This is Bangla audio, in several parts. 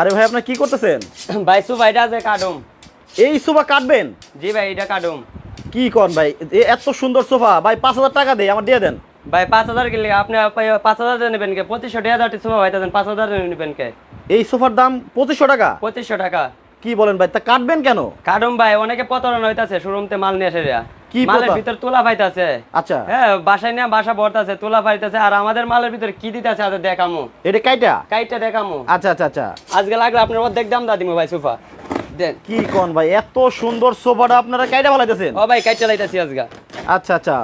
আরে ভাই আপনার কি করতেছেন? ভাই সুবা এটা আছে কাডুম এই সোফা কাটবেন? জি ভাই এটা কাডুম কি কর ভাই? এত সুন্দর সোফা। ভাই পাঁচ হাজার টাকা দেই আমার দিয়ে দেন। ভাই পাঁচ হাজার কিনলে আপনি পাঁচ হাজার নেবেন কে? পঁচিশশো টাকা সোফা ভাই তাদের পাঁচ হাজার নেবেন কে? এই সোফার দাম পঁচিশশো টাকা? পঁচিশশো টাকা। কি বলেন ভাই? তা কাটবেন কেন? কাটুম ভাই অনেকে প্রতারণা হইতাছে শোরুমতে মাল নিয়ে এসে দেয়া। কি মালের ভিতর তোলা পাইতাছে। আচ্ছা। হ্যাঁ বাসায় নিয়ে বাসা ভরতাছে তোলা পাইতাছে আর আমাদের মালের ভিতরে কি দিতেছে আজ দেখামু। এটা কাইটা? কাইটা দেখামু। আচ্ছা আচ্ছা আচ্ছা। আজকে লাগলে আপনার অর্ধেক দাম দা দিমু ভাই সোফা। দেন। কি কোন ভাই এত সুন্দর সোফাটা আপনারা কাইটা বলাইতেছেন ও ভাই কাইটা লাইতাছি আজকে। আচ্ছা আচ্ছা।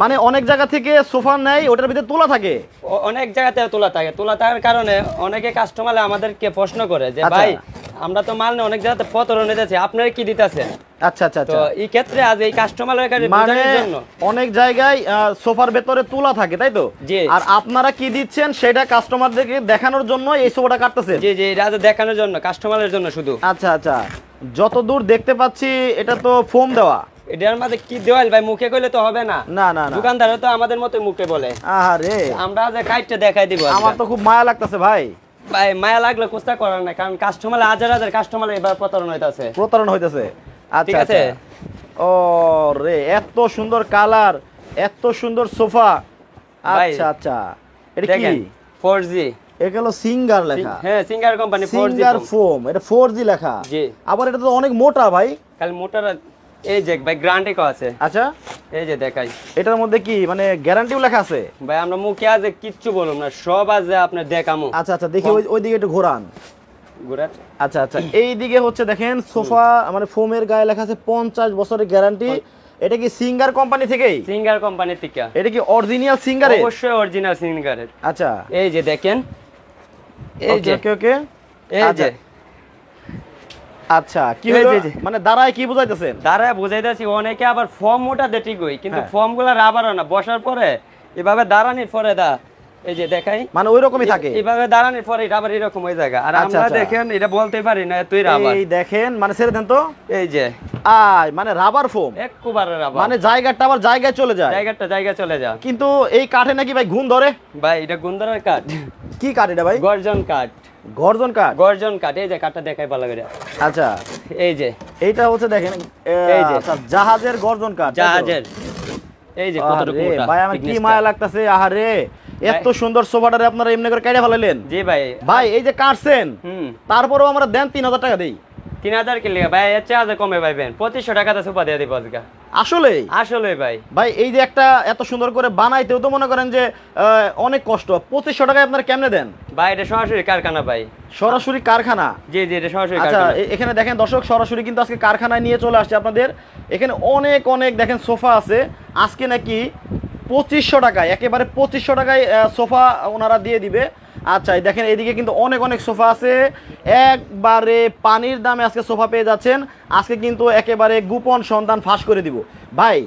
মানে অনেক জায়গা থেকে সোফা নেয় ওটার ভিতরে তোলা থাকে। অনেক জায়গাতে তোলা থাকে। তোলা থাকার কারণে অনেকে কাস্টমার আমাদেরকে প্রশ্ন করে যে আচ্ছা। ভাই আমরা তো মাল নিয়ে অনেক জায়গাতে প্রতারণা দিতেছি আপনারা কি দিতেছেন? আচ্ছা আচ্ছা তো আচ্ছা এই ক্ষেত্রে আজ এই কাস্টমারের কাছে বোঝানোর জন্য। অনেক জায়গায় সোফার ভেতরে তোলা থাকে তাই তো? জি। আর আপনারা কি দিচ্ছেন সেটা কাস্টমারদেরকে দেখানোর জন্য এই সোফাটা কাটতেছেন? জি জি এটা দেখানোর জন্য কাস্টমারের জন্য শুধু। আচ্ছা আচ্ছা। যতদূর দেখতে পাচ্ছি এটা তো ফোম দেওয়া। এটার মধ্যে কি দেওয়াল ভাই? মুখে কইলে তো হবে না। না না দোকানদারও তো আমাদের মতো মুখে বলে। আরে আমরা যে কাইটটা দেখাই দিব আমার তো খুব মায়া লাগতেছে ভাই। ভাই মায়া লাগলে কুস্তা করার না কারণ কাস্টমার হাজার হাজার কাস্টমার এবার প্রতারণা হইতাছে। প্রতারণা হইতেছে। আচ্ছা আছে। আচ্ছা। ও রে এত সুন্দর কালার এত সুন্দর সোফা। আচ্ছা আচ্ছা। এটা কি? দেখেন ফোর জি এগুলো সিঙ্গার লেখা। হ্যাঁ Singer company four G Singer foam এটা ফোর জি লেখা। জি। আবার এটা তো অনেক মোটা ভাই। মোটার এই যে ভাই গ্রান্টে কো আছে। আচ্ছা। এই যে দেখাই। এটার মধ্যে কি মানে গ্যারান্টিও লেখা আছে? ভাই আমরা মুখে আজ কিচ্ছু বলুম না সব আজ আপনার দেখামু। আচ্ছা আচ্ছা দেখি ওই ওইদিকে একটু ঘোরান। আচ্ছা আচ্ছা এই দিকে হচ্ছে দেখেন সোফা মানে ফোমের গায়ে লেখা আছে পঞ্চাশ বছরের গ্যারান্টি এটা কি সিঙ্গার কোম্পানি থেকেই? সিঙ্গার কোম্পানির থেকে। এটা কি অরিজিনাল সিঙ্গারে অবশ্যই অরিজিনাল সিঙ্গারের আচ্ছা। এই যে দেখেন। এই যে। ওকে ওকে এই আচ্ছা। যে। আচ্ছা কি হয়েছে হলো। মানে দাঁড়ায় কি বুঝাইতেছেন দাঁড়ায় বুঝাইতেছি অনেকে আবার ফর্ম ওটা দে গই কিন্তু হ্যাঁ। ফর্মগুলা রাবারও না বসার পরে এভাবে দাঁড়ানির পরে দা এই যে দেখাই। মানে ওই রকমই থাকে। এইভাবে দাঁড়ানির পরে এটা আবার এরকম জায়গা আর আচ্ছা, আমরা আচ্ছা। দেখেন এটা বলতে পারি না তুই রাবার এই দেখেন মানে ছেড়ে দেন তো। এই যে। আয় মানে রাবার ফোম একবারে রাবার মানে জায়গাটা আবার জায়গায় চলে যায়। জায়গাটা জায়গা চলে যা কিন্তু এই কাঠে নাকি ভাই ঘুম ধরে? ভাই এটা গুন্দরের কাঠ। কি কাঠ এটা ভাই? গর্জন কাঠ। গর্জন কাঠ? গর্জন কাঠ। এই যে কাঠটা দেখাই ভালো করে। আচ্ছা। এই যে। এইটা হচ্ছে দেখেন এই যে। আচ্ছা, জাহাজের গর্জন কাঠ জাহাজের। এই যে কতটুকু ভাই আমার কি মায়া লাগতেছে আহারে। এত সুন্দর সোফাটারে আপনারা এমনি করে কেটে ফেলাইলেন। জি ভাই। ভাই এই যে কাটছেন তারপরেও আমরা দেন তিন হাজার টাকা দেই। তিন হাজার কিনলে ভাই এর চেয়ে হাজার কমে পাইবেন পঁচিশশো টাকাতে সুপা দিয়ে দিব আজকে। আসলে আসলে ভাই। ভাই এই যে একটা এত সুন্দর করে বানাইতেও তো মনে করেন যে অনেক কষ্ট। পঁচিশশো টাকায় আপনারা কেমনে দেন? ভাই এটা সরাসরি কারখানা ভাই। সরাসরি কারখানা? জি জি এটা সরাসরি আচ্ছা এখানে দেখেন দর্শক সরাসরি কিন্তু আজকে কারখানায় নিয়ে চলে আসছে আপনাদের। এখানে অনেক অনেক দেখেন সোফা আছে। আজকে নাকি পঁচিশশো টাকায় একেবারে পঁচিশশো টাকায় সোফা ওনারা দিয়ে দিবে। আচ্ছা দেখেন এদিকে কিন্তু অনেক অনেক সোফা আছে। একবারে পানির দামে আজকে সোফা পেয়ে যাচ্ছেন। আজকে কিন্তু একেবারে গোপন সন্ধান ফাঁস করে দিব। ভাই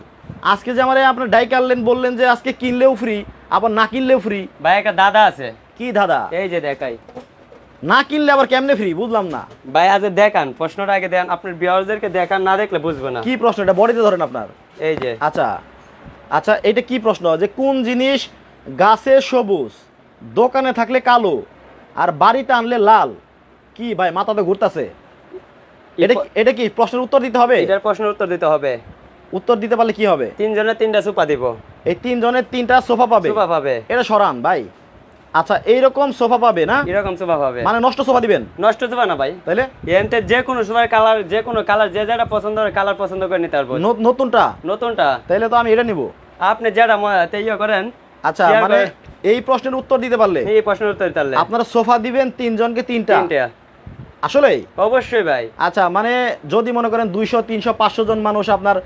আজকে যে আমার আপনার ডাই কাটলেন বললেন যে আজকে কিনলেও ফ্রি আবার না কিনলেও ফ্রি ভাই একটা দাদা আছে। কি দাদা? এই যে দেখাই। না কিনলে আবার কেমনে ফ্রি বুঝলাম না। ভাই আজ দেখান প্রশ্নটা আগে দেন। আপনার বিয়ারদেরকে দেখান না দেখলে বুঝবে না। কি প্রশ্নটা বডিতে ধরেন আপনার। এই যে। আচ্ছা। আচ্ছা এটা কি প্রশ্ন? যে কোন জিনিস গাছে সবুজ দোকানে থাকলে কালো আর বাড়িতে আনলে লাল? কি ভাই মাথাতে ঘুরতেছে। এটা কি- এটা কি প্রশ্নের উত্তর দিতে হবে? এটার প্রশ্নের উত্তর দিতে হবে। উত্তর দিতে পারলে কি হবে? তিনজনের তিনটা সোফা দিব। এই তিনজনের তিনটা সোফা পাবে। সোফা পাবে। এটা সরান ভাই। আচ্ছা এইরকম সোফা পাবে না? এরকম সোফা পাবে। মানে নষ্ট সোফা দিবেন? নষ্ট সোফা না ভাই। তাইলে? এনতে যে কোনো সময় কালার যে কোনো কালার যে যেটা পছন্দ হয় কালার পছন্দ করে নিতে পারব। নতুনটা? নতুনটা। তাইলে তো আমি এটা নিব। আপনি যেটা ইয়ে করেন আচ্ছা মানে এই প্রশ্নের উত্তর দিতে পারলে? এই প্রশ্নের উত্তর দিতে পারলে। আপনারা সোফা দিবেন তিনজনকে তিনটা। তিনটা। আসলেই? অবশ্যই ভাই। আচ্ছা মানে যদি মনে করেন দুইশো তিনশো পাঁচশো জন মানুষ আপনার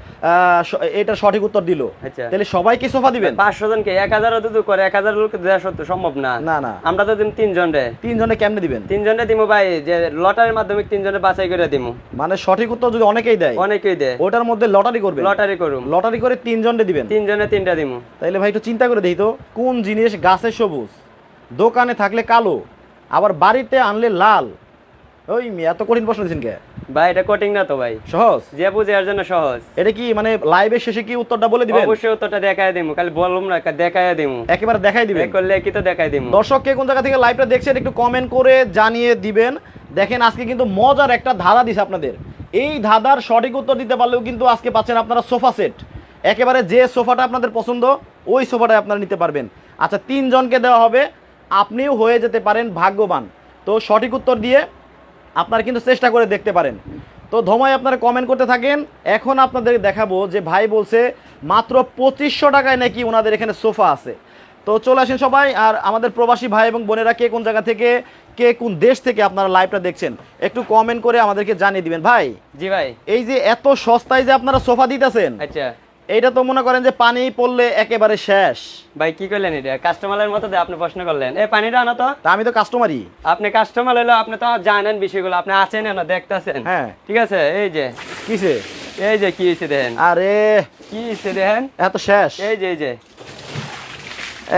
এটা সঠিক উত্তর দিল আচ্ছা। তাহলে সবাইকে সোফা দিবেন? পাঁচশো জনকে এক হাজার করে এক হাজার লোক দেওয়া সত্য সম্ভব না। না না। আমরা তো দিম তিনজন রে। তিনজনে কেমনে দিবেন? তিনজনে দিমু ভাই যে লটারির মাধ্যমে তিন তিনজনে বাছাই করে দিমু। মানে সঠিক উত্তর যদি অনেকেই দেয় অনেকেই দেয়। ওটার মধ্যে লটারি করবে লটারি করুম। লটারি করে তিনজনে দিবেন? তিনজনে তিনটা দিমু। তাহলে ভাই একটু চিন্তা করে দেখি তো কোন জিনিস গাছে সবুজ দোকানে থাকলে কালো আবার বাড়িতে আনলে লাল ওই মেয়ে, এত কঠিন প্রশ্ন দিচ্ছেন কে? ভাই এটা কোটিং না তো ভাই। সহজ? যে বুঝে এর জন্য সহজ। এটা কি মানে লাইভের শেষে কি উত্তরটা বলে দিবেন? অবশ্যই উত্তরটা দেখায় দিমু খালি বললাম না দেখায় দিমু। একেবারে দেখাই দিবেন। করলে কি তো দেখাই দিমু। দর্শক কে কোন জায়গা থেকে লাইভটা দেখছেন একটু কমেন্ট করে জানিয়ে দিবেন। দেখেন আজকে কিন্তু মজার একটা ধাঁধা দিছে আপনাদের। এই ধাঁধার সঠিক উত্তর দিতে পারলেও কিন্তু আজকে পাচ্ছেন আপনারা সোফা সেট। একেবারে যে সোফাটা আপনাদের পছন্দ ওই সোফাটাই আপনারা নিতে পারবেন। আচ্ছা তিনজনকে দেওয়া হবে। আপনিও হয়ে যেতে পারেন ভাগ্যবান। তো সঠিক উত্তর দিয়ে আপনারা কিন্তু চেষ্টা করে দেখতে পারেন। তো ধমায় আপনারা কমেন্ট করতে থাকেন। এখন আপনাদের দেখাবো যে ভাই বলছে মাত্র পঁচিশশো টাকায় নাকি ওনাদের এখানে সোফা আছে। তো চলে আসেন সবাই আর আমাদের প্রবাসী ভাই এবং বোনেরা কে কোন জায়গা থেকে কে কোন দেশ থেকে আপনারা লাইভটা দেখছেন একটু কমেন্ট করে আমাদেরকে জানিয়ে দিবেন। ভাই জি ভাই। এই যে এত সস্তায় যে আপনারা সোফা দিতেছেন আচ্ছা। এইটা তো মনে করেন যে পানি পড়লে একেবারে শেষ। ভাই কি করলেন এটা? কাস্টমারের মতো আপনি প্রশ্ন করলেন। এই পানিটা আনো তো। আমি তো কাস্টমারই আপনি কাস্টমার হলো আপনি তো জানেন বিষয়গুলো আপনি আছেন না দেখতেছেন। হ্যাঁ। ঠিক আছে? এই যে। কিসে? এই যে কি হয়েছে দেখেন? আরে। কি হয়েছে দেখেন? এত শেষ। এই যে এই যে।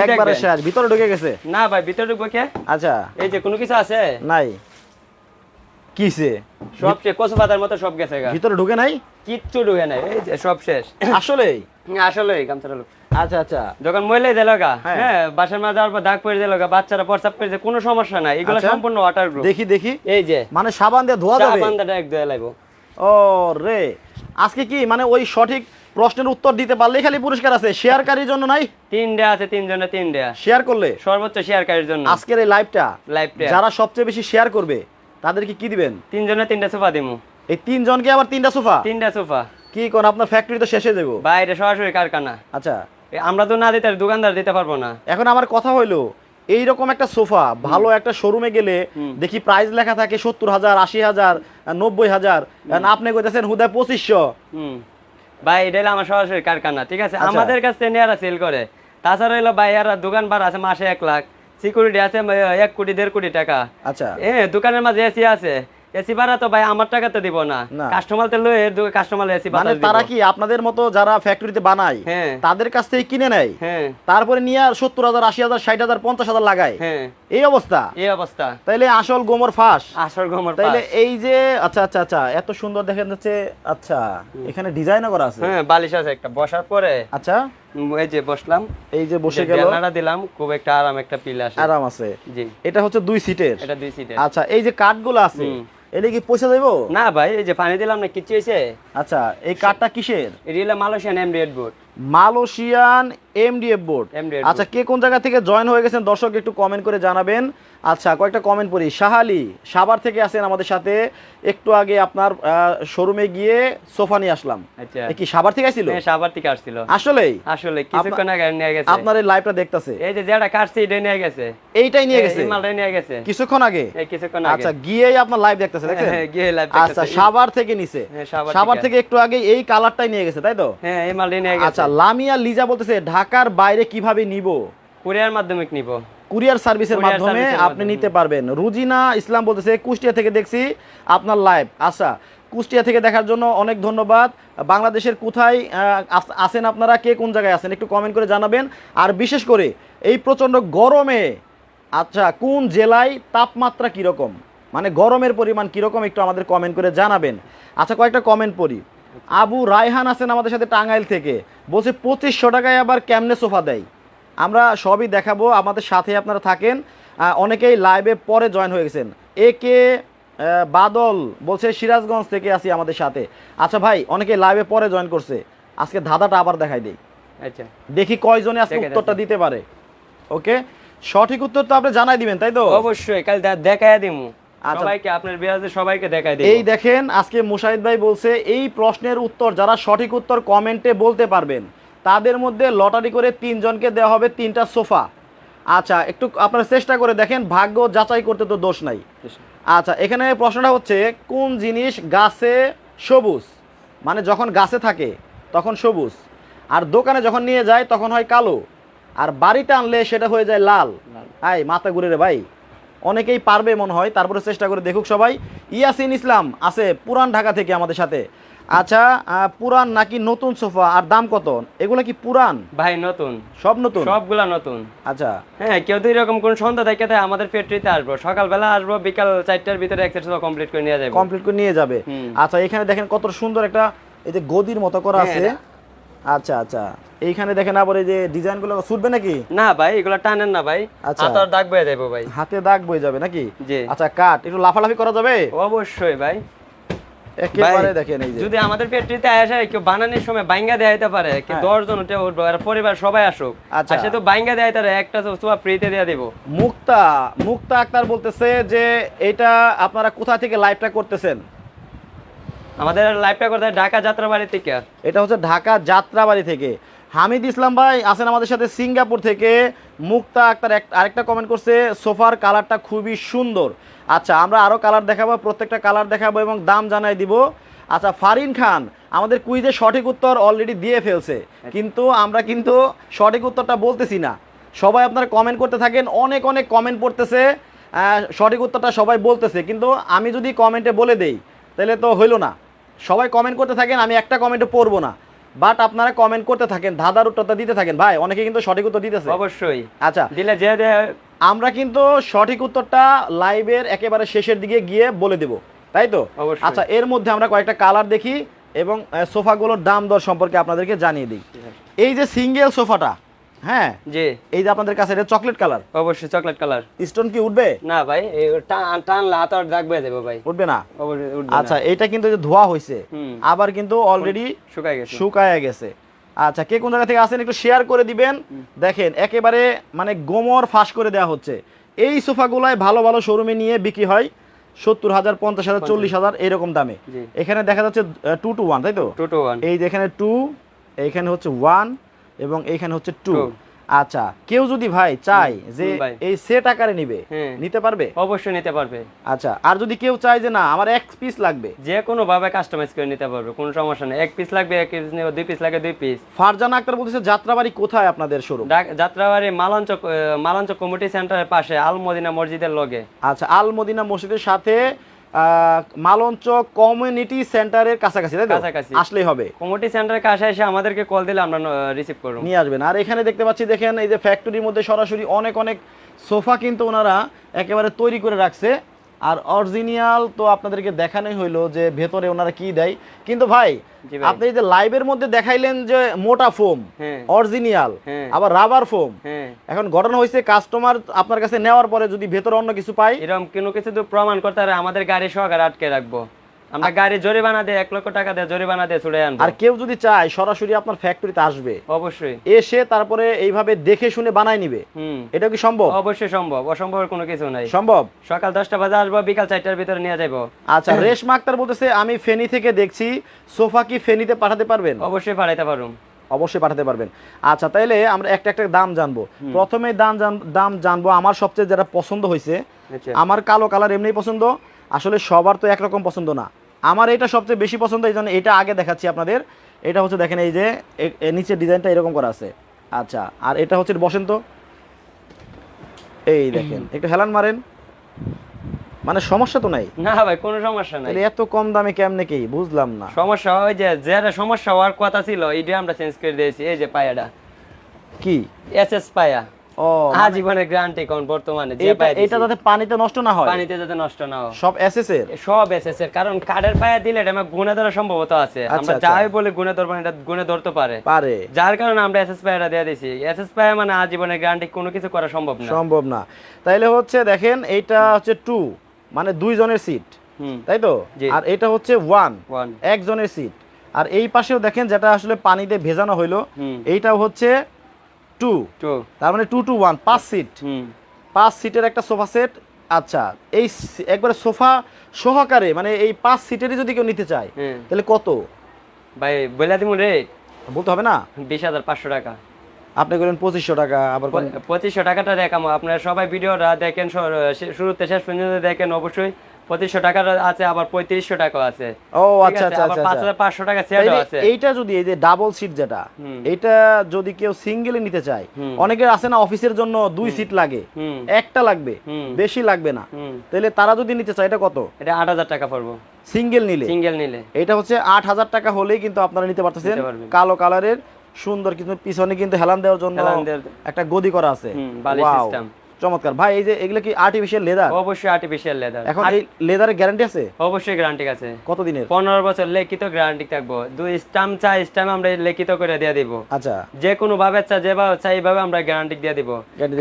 একবারে শেষ। ভিতরে ঢুকে গেছে। না ভাই ভিতরে ঢুকবো কে? আচ্ছা। এই যে কোনো কিছু আছে? নাই। কিসে? সব শেষ কচু পাতার মতো সব গেছে। ভিতরে ঢুকে নাই? কিচ্ছু ঢুকে নাই এই যে সব শেষ। আসলেই? আসলে গামছাটা লোক। আচ্ছা আচ্ছা। যখন মহিলাই দিল গা হ্যাঁ। হ্যাঁ বাসার মাঝে যাওয়ার পর দাগ পড়ে দিল গা বাচ্চারা করেছে কোনো সমস্যা নাই। এগুলো আচ্ছা। সম্পূর্ণ ওয়াটার গ্রুপ দেখি দেখি। এই যে। মানে সাবান দিয়ে ধোয়া যাবে? বান্দাটা এক ধুয়ে লাগবো ও রে আজকে কি মানে ওই সঠিক প্রশ্নের উত্তর দিতে পারলে খালি পুরস্কার আছে? শেয়ারকারীর জন্য নাই? তিনটা আছে তিনজনে তিনটা। শেয়ার করলে? সর্বোচ্চ শেয়ারকারীর জন্য। আজকের এই লাইভটা লাইভ যারা সবচেয়ে বেশি শেয়ার করবে তাদেরকে কি দিবেন? তিনজনে তিনটা সোফা দিমু। এই তিনজনকে আবার তিনটা সোফা? তিনটা সোফা। কি কোন আপনার ফ্যাক্টরি তো শেষে দেবো বাইরে সরাসরি কারখানা। আচ্ছা। আমরা তো না দিতে দোকানদার দিতে পারব না। এখন আমার কথা হইল এইরকম একটা সোফা ভালো একটা শোরুমে গেলে দেখি প্রাইস লেখা থাকে সত্তর হাজার আশি হাজার নব্বই হাজার। আপনি কইতেছেন হুদায় পঁচিশশো। হুম। ভাই এটা আমার সরাসরি কারখানা ঠিক আছে? আচ্ছা। আমাদের কাছে নেয়ারা সেল করে। তাছাড়া হলো ভাইয়ারা দোকান ভাড়া আছে মাসে এক লাখ। সিকিউরিটি আছে এক কোটি দেড় কোটি টাকা। আচ্ছা। এ দোকানের মাঝে এসি আছে। এসি ভাড়া তো ভাই আমার টাকাতে দিব না। লয়ে কাস্টমার এসি মানে তারা কি আপনাদের মতো যারা ফ্যাক্টরিতে বানায় হ্যাঁ। তাদের কাছ থেকে কিনে নেয়? হ্যাঁ। তারপরে নিয়ে সত্তর হাজার আশি হাজার ষাট হাজার পঞ্চাশ হাজার লাগায়? হ্যাঁ। এই অবস্থা? এই অবস্থা। তাইলে আসল গোমর ফাঁস। আসর গমর তাইলে এই যে আচ্ছা আচ্ছা আচ্ছা এত সুন্দর দেখা যাচ্ছে আচ্ছা এখানে ডিজাইনও করা আছে। হ্যাঁ বালিশ আছে একটা বসার পরে। আচ্ছা। এই যে বসলাম এই যে বসে গেল। বেলনাটা দিলাম খুব একটা আরাম একটা পিল আসে। আরাম আছে। জি। এটা হচ্ছে দুই সিটের এটা দুই সিটের আচ্ছা এই যে কাঠগুলো আছে। এটা কি পয়সা দেবো? না ভাই এই যে পানি দিলাম না কিচ্ছু হয়েছে? আচ্ছা এই কাঠটা কিসের? এটি হলো Malaysian MDF board Malaysian MDF board আচ্ছা কে কোন জায়গা থেকে জয়েন হয়ে গেছেন দর্শক একটু কমেন্ট করে জানাবেন। আচ্ছা কয়েকটা কমেন্ট পড়ি। শাহালি সাভার থেকে আছেন আমাদের সাথে। একটু আগে আপনার শোরুমে গিয়ে সোফা নিয়ে আসলাম। আচ্ছা। কি সাভার থেকে আসছিল? হ্যাঁ সাবার থেকে আসছিল। আসলেই? আসলে কিছুক্ষণ আগে নিয়ে গেছে। আপনার এই লাইভটা দেখতেছে। এই যে যেটা কাটছে এটা নিয়ে গেছে। এইটাই নিয়ে গেছে? এই মালটা নিয়ে গেছে। কিছুক্ষণ আগে? এই কিছুক্ষণ আগে। আচ্ছা গিয়েই আপনার লাইভ দেখতেছে দেখছেন? হ্যাঁ, গিয়ে live আচ্ছা। সাভার থেকে নিছে। হ্যাঁ, সাভার সাভার থেকে। একটু আগে এই কালারটাই নিয়ে গেছে তাই তো? হ্যাঁ এই মালটা নিয়ে গেছে। আচ্ছা লামিয়া লিজা বলতেছে ঢাকার বাইরে কীভাবে নিব? কুরিয়ার মাধ্যমে নিব। কুরিয়ার সার্ভিসের মাধ্যমে আপনি নিতে পারবেন। রুজিনা ইসলাম বলতেছে কুষ্টিয়া থেকে দেখছি আপনার লাইভ আচ্ছা কুষ্টিয়া থেকে দেখার জন্য অনেক ধন্যবাদ। বাংলাদেশের কোথায় আছেন আপনারা? কে কোন জায়গায় আছেন? একটু কমেন্ট করে জানাবেন। আর বিশেষ করে এই প্রচণ্ড গরমে আচ্ছা কোন জেলায় তাপমাত্রা কীরকম? মানে গরমের পরিমাণ কীরকম একটু আমাদের কমেন্ট করে জানাবেন। আচ্ছা কয়েকটা কমেন্ট পড়ি। আবু রায়হান আছেন আমাদের সাথে টাঙ্গাইল থেকে। বলছে পঁচিশশো টাকায় আবার কেমনে সোফা দেয়? সবই দেখাবো আমাদের সাথে আপনারা থাকেন। অনেকেই লাইভে পরে জয়েন হয়ে গেছেন। এ কে বাদল বলছে সিরাজগঞ্জ থেকে আসি আমাদের সাথে। আচ্ছা ভাই অনেকে লাইভে পরে জয়েন করছে। আজকে ধাঁধাটা আবার দেখাই দেই। আচ্ছা। দেখি কয়জনে আজকে উত্তরটা দিতে পারে। ওকে সঠিক উত্তর তো আপনি জানাই দিবেন তাই তো? অবশ্যই কাল দেখায় দিমু। আচ্ছা। সবাইকে আপনার বিরাজে সবাইকে দেখায় দিমু। এই দেখেন আজকে মুশাহিদ ভাই বলছে এই প্রশ্নের উত্তর যারা সঠিক উত্তর কমেন্টে বলতে পারবেন তাদের মধ্যে লটারি করে তিনজনকে দেওয়া হবে তিনটা সোফা। আচ্ছা একটু আপনারা চেষ্টা করে দেখেন ভাগ্য যাচাই করতে তো দোষ নাই। আচ্ছা এখানে প্রশ্নটা হচ্ছে কোন জিনিস গাছে সবুজ? মানে যখন গাছে থাকে তখন সবুজ। আর দোকানে যখন নিয়ে যায় তখন হয় কালো। আর বাড়িতে আনলে সেটা হয়ে যায় লাল। আই মাথা ঘুরে রে ভাই। অনেকেই পারবে মনে হয় তারপরে চেষ্টা করে দেখুক সবাই। ইয়াসিন ইসলাম আছে পুরান ঢাকা থেকে আমাদের সাথে। আচ্ছা পুরান নাকি নতুন সোফা? আর দাম কত? এগুলো কি পুরান? ভাই নতুন। সব নতুন? সবগুলা নতুন। আচ্ছা। হ্যাঁ কেউ তো এরকম কোন সন্ধ্যা থেকে তাই আমাদের ফ্যাক্টরিতে আসব। সকালবেলা আসব বিকাল চারটার ভিতরে এক সেট কমপ্লিট করে নিয়ে যাব। কমপ্লিট করে নিয়ে যাবে। আচ্ছা এখানে দেখেন কত সুন্দর একটা এই যে গদির মতো করা হ্যাঁ, আছে। আচ্ছা আচ্ছা। এইখানে দেখেন আবার এই যে ডিজাইনগুলো ছুটবে নাকি? না ভাই এগুলো টানেন না ভাই। আচ্ছা। হাতার দাগ বয়ে যাবে ভাই। হাতে দাগ বয়ে যাবে নাকি? জি। আচ্ছা কাট। একটু লাফালাফি করা যাবে? অবশ্যই ভাই। একেবারে দেখেন এই যে। যদি আমাদের পেট্রিতে আসে কেউ বানানোর সময় বাইঙ্গা দেয়া যেতে পারে কি হ্যাঁ। দশ জন উঠে উঠবো আর পরিবার সবাই আসুক। আচ্ছা। আসে তো বাইঙ্গা পারে একটা ফ্রিতে দিয়ে দিব। মুক্তা মুক্তা আক্তার বলতেছে যে এটা আপনারা কোথা থেকে লাইভটা করতেছেন? আমাদের লাইফটা করতে ঢাকা যাত্রাবাড়ি থেকে। এটা হচ্ছে ঢাকা যাত্রাবাড়ি থেকে। হামিদ ইসলাম ভাই আছেন আমাদের সাথে সিঙ্গাপুর থেকে। মুক্তা আক্তার আরেকটা কমেন্ট করছে, সোফার কালারটা খুবই সুন্দর। আচ্ছা আমরা আরও কালার দেখাবো, প্রত্যেকটা কালার দেখাবো এবং দাম জানাই দিব। আচ্ছা ফারিন খান, আমাদের কুইজে সঠিক উত্তর অলরেডি দিয়ে ফেলছে। কিন্তু আমরা কিন্তু সঠিক উত্তরটা বলতেছি না। সবাই আপনারা কমেন্ট করতে থাকেন, অনেক অনেক কমেন্ট পড়তেছে। সঠিক উত্তরটা সবাই বলতেছে, কিন্তু আমি যদি কমেন্টে বলে দেই, তাহলে তো হইল না। সবাই কমেন্ট করতে থাকেন, আমি একটা কমেন্টে পড়ব না। বাট আপনারা কমেন্ট করতে থাকেন ধাঁধার উত্তরটা দিতে থাকেন। ভাই অনেকে কিন্তু সঠিক উত্তর দিতেছে। অবশ্যই। আচ্ছা। দিলে যে আমরা কিন্তু সঠিক উত্তরটা লাইভের একেবারে শেষের দিকে গিয়ে বলে দেব। তাই তো? আচ্ছা এর মধ্যে আমরা কয়েকটা কালার দেখি এবং সোফাগুলোর দাম দর সম্পর্কে আপনাদেরকে জানিয়ে দিই। এই যে সিঙ্গেল সোফাটা হ্যাঁ। জি। এই যে আপনাদের কাছে এটা চকলেট কালার অবশ্যই চকলেট কালার স্টোন কি উঠবে? না ভাই টান হাতার দাগ বয়ে যাব ভাই। উঠবে না? অবশ্যই উঠবে আচ্ছা এটা কিন্তু যে ধোয়া হুম। আবার কিন্তু অলরেডি শুকায় গেছে। শুকায় গেছে। আচ্ছা কে কোন জায়গা থেকে আসেন একটু শেয়ার করে দিবেন। দেখেন একেবারে মানে গোমর ফাঁস করে দেওয়া হচ্ছে। এই সোফাগুলাই ভালো ভালো শোরুমে নিয়ে বিক্রি হয় সত্তর হাজার পঞ্চাশ হাজার চল্লিশ হাজার এরকম দামে। এখানে দেখা যাচ্ছে টু টু ওয়ান তাই তো? টু টু ওয়ান এই যে এখানে টু এইখানে হচ্ছে ওয়ান এবং এইখানে হচ্ছে টু আচ্ছা কেউ যদি ভাই চায় যে এই সেট আকারে নিবে হ্যাঁ। নিতে পারবে? অবশ্যই নিতে পারবে। আচ্ছা আর যদি কেউ চায় যে না আমার এক পিস লাগবে? যে কোনো ভাবে কাস্টমাইজ করে নিতে পারবে কোনো সমস্যা নেই। এক পিস লাগবে এক পিস নেবে দুই পিস লাগবে দুই পিস ফারজানা আক্তার বলতেছে যাত্রাবাড়ি কোথায় আপনাদের শোরুম যাত্রাবাড়ি মালাঞ্চ মালাঞ্চ কমিটি সেন্টারের পাশে আল মদিনা মসজিদের লগে। আচ্ছা আল মদিনা মসজিদের সাথে মালঞ্চ কমিউনিটি সেন্টারের কাছাকাছি তাই কাছাকাছি। আসলেই হবে। কমিউনিটি সেন্টারের কাছে এসে আমাদেরকে কল দিলে আমরা রিসিভ করব। নিয়ে আসবেন। আর এখানে দেখতে পাচ্ছি দেখেন এই যে ফ্যাক্টরির মধ্যে সরাসরি অনেক অনেক সোফা কিন্তু ওনারা একেবারে তৈরি করে রাখছে। আর অরিজিনাল তো আপনাদেরকে দেখানোই হইল যে ভেতরে ওনারা কি দেয়। কিন্তু ভাই আপনি যে লাইভের মধ্যে দেখাইলেন যে মোটা ফোম হ্যাঁ। অরিজিনাল হ্যাঁ। আবার রাবার ফোম হ্যাঁ। এখন ঘটনা হয়েছে কাস্টমার আপনার কাছে নেওয়ার পরে যদি ভেতরে অন্য কিছু পাই এরকম কোনো কিছু তো প্রমাণ করতে হবে আমাদের গাড়ি সহকারে আটকে রাখব। আমরা গাড়ি জরিমানা দিয়ে এক লক্ষ টাকা দিয়ে জরিমানা দিয়ে ছুড়ে আনব। আর কেউ যদি চায় সরাসরি আপনার ফ্যাক্টরিতে আসবে। অবশ্যই। এসে তারপরে এইভাবে দেখে শুনে বানায় নিবে। এটা কি সম্ভব? অবশ্যই সম্ভব। অসম্ভবের কোনো কিছু নাই। সম্ভব? সকাল দশটা বাজে আসব বিকাল চারটার ভিতরে নিয়ে যাব আচ্ছা রেশমা আক্তার বলতেছে আমি ফেনী থেকে দেখছি সোফা কি ফেনীতে পাঠাতে পারবেন? অবশ্যই পাঠাইতে পারুম। অবশ্যই পাঠাতে পারবেন। আচ্ছা তাইলে আমরা একটা একটা দাম জানব। প্রথমে দাম দাম জানব আমার সবচেয়ে যেটা পছন্দ হয়েছে আচ্ছা। আমার কালো কালার এমনি পছন্দ। আসলে সবার তো একরকম পছন্দ না। আমার এটা সবচেয়ে বেশি পছন্দ এই জন্য এটা আগে দেখাচ্ছি আপনাদের। এটা হচ্ছে দেখেন এই যে নিচের ডিজাইনটা এরকম করা আছে। আচ্ছা আর এটা হচ্ছে বসেন তো এই দেখেন একটু হেলান মারেন। মানে সমস্যা তো নাই। না ভাই কোনো সমস্যা নাই। এত কম দামে কেমনে কি? বুঝলাম না। সমস্যা ওই যে যেটা সমস্যা হওয়ার কথা ছিল এইটা আমরা চেঞ্জ করে দিয়েছি। এই যে পায়াটা। কি? এস এস পায়া। ও আজীবনের গ্যারান্টি কোন বর্তমানে যে এটা এটা যাতে পানিতে নষ্ট না হয়। পানিতে যাতে নষ্ট না হয়। সব এসএস এর? সব এসএস এর কারণ পায়া দিলে এটা আমার গুণে ধরার সম্ভবত আছে। আচ্ছা, আমরা আচ্ছা। যাই বলে গুণে ধরবো এটা গুণে ধরতে পারে। পারে। যার কারণে আমরা এসএস পায়াটা দিয়ে দিছি। এসএস পায়া মানে আজীবনের গ্যারান্টি কোনো কিছু করা সম্ভব না। সম্ভব না। তাইলে হচ্ছে দেখেন এইটা হচ্ছে টু মানে দুই জনের সিট তাই তো? আর এটা হচ্ছে ওয়ান একজনের সিট আর এই পাশেও দেখেন যেটা আসলে পানিতে ভেজানো হইল এইটাও হচ্ছে টু। তার মানে টু টু ওয়ান পাঁচ সিট হুম। পাঁচ সিটের একটা সোফা সেট। আচ্ছা এই একবারে সোফা সহকারে মানে এই পাঁচ সিটেরই যদি কেউ নিতে চায় হ্যাঁ। তাহলে কত? ভাই বলে দিমু রে বলতে হবে না? বিশ হাজার পাঁচশো টাকা। আপনি বলেন পঁচিশশো টাকা আবার পঁচিশশো টাকাটা দেখামো। আপনারা সবাই ভিডিওটা দেখেন শুরুতে শেষ পর্যন্ত দেখেন অবশ্যই। পঁচিশশো টাকার আছে আবার পঁয়ত্রিশশো টাকাও আছে। ও আচ্ছা আচ্ছা আবার আচ্ছা পাঁচ। হাজার পাঁচশো টাকা আছে। এইটা যদি এই যে ডাবল সিট যেটা এটা যদি কেউ সিঙ্গেলে নিতে চায় অনেকের আছে না অফিসের জন্য দুই সিট লাগে একটা লাগবে বেশি লাগবে না। তাহলে তারা যদি নিতে চায় এটা কত? এটা আট হাজার টাকা পড়ব। সিঙ্গেল নিলে। সিঙ্গেল নিলে। এটা হচ্ছে আট হাজার টাকা হলেই কিন্তু আপনারা নিতে পারতেছেন। কালো কালারের সুন্দর কিন্তু পিছনে কিন্তু হেলান দেওয়ার জন্য একটা গদি করা আছে। বালি Wow! চমৎকার। ভাই এই যে এগুলো কি আর্টিফিশিয়াল লেদার অবশ্যই আর্টিফিশিয়াল লেদার এখন এই লেদারের গ্যারান্টি আছে? অবশ্যই গ্যারান্টি আছে। কত দিনের পনেরো বছর লেখিত গ্যারান্টি থাকব। দুই স্টাম্প চাই স্টাম্প আমরা লিখিত করে দিয়ে দিব। আচ্ছা। যে কোনো ভাবে চা যেভাবে চাই এইভাবে আমরা গ্যারান্টি দিয়ে দিব।